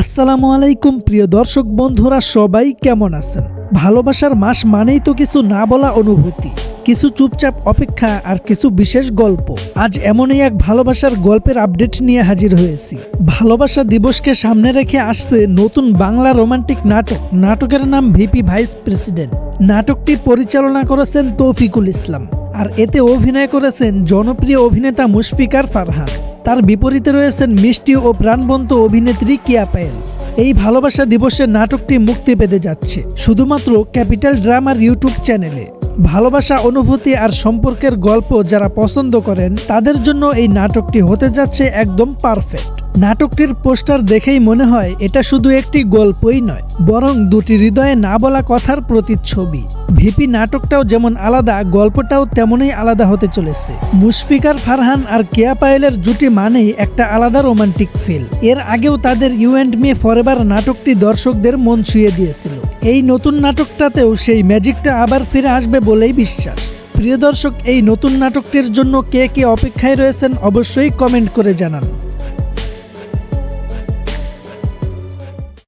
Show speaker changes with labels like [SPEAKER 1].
[SPEAKER 1] আসসালামু আলাইকুম, প্রিয় দর্শক বন্ধুরা, সবাই কেমন আছেন? ভালোবাসার মাস মানেই তো কিছু না বলা অনুভূতি, কিছু চুপচাপ অপেক্ষা আর কিছু বিশেষ গল্প। আজ এমনই এক ভালোবাসার গল্পের আপডেট নিয়ে হাজির হয়েছি। ভালোবাসা দিবসকে সামনে রেখে আসছে নতুন বাংলা রোমান্টিক নাটক। নাটকের নাম ভিপি ভাইস প্রেসিডেন্ট। নাটকটি পরিচালনা করেছেন তৌফিকুল ইসলাম, আর এতে অভিনয় করেছেন জনপ্রিয় অভিনেতা মুশফিকার ফারহান। তার বিপরীতে রয়েছেন মিষ্টি ও প্রাণবন্ত অভিনেত্রী কিয়া পায়েল এই ভালোবাসা দিবসের নাটকটি মুক্তি পেতে যাচ্ছে, শুধুমাত্র ক্যাপিটাল ড্রামার ইউটিউব চ্যানেলে। ভালোবাসা, অনুভূতি আর সম্পর্কের গল্প যারা পছন্দ করেন, তাদের জন্য এই নাটকটি হতে যাচ্ছে একদম পারফেক্ট। নাটকটির পোস্টার দেখেই মনে হয় এটা শুধু একটি গল্পই নয়, বরং দুটি হৃদয়ে না বলা কথার প্রতিচ্ছবি। ভিপি নাটকটাও যেমন আলাদা, গল্পটাও তেমনই আলাদা হতে চলেছে। মুশফিকার ফারহান আর কেয়া পায়েলের জুটি মানেই একটা আলাদা রোমান্টিক ফিল। এর আগেও তাদের ইউ অ্যান্ড মি ফরএভার নাটকটি দর্শকদের মন ছুঁয়ে দিয়েছিল। এই নতুন নাটকটাতেও সেই ম্যাজিকটা আবার ফিরে আসবে বলেই বিশ্বাস। প্রিয় দর্শক, এই নতুন নাটকটির জন্য কে কে অপেক্ষায় রয়েছেন অবশ্যই কমেন্ট করে জানান।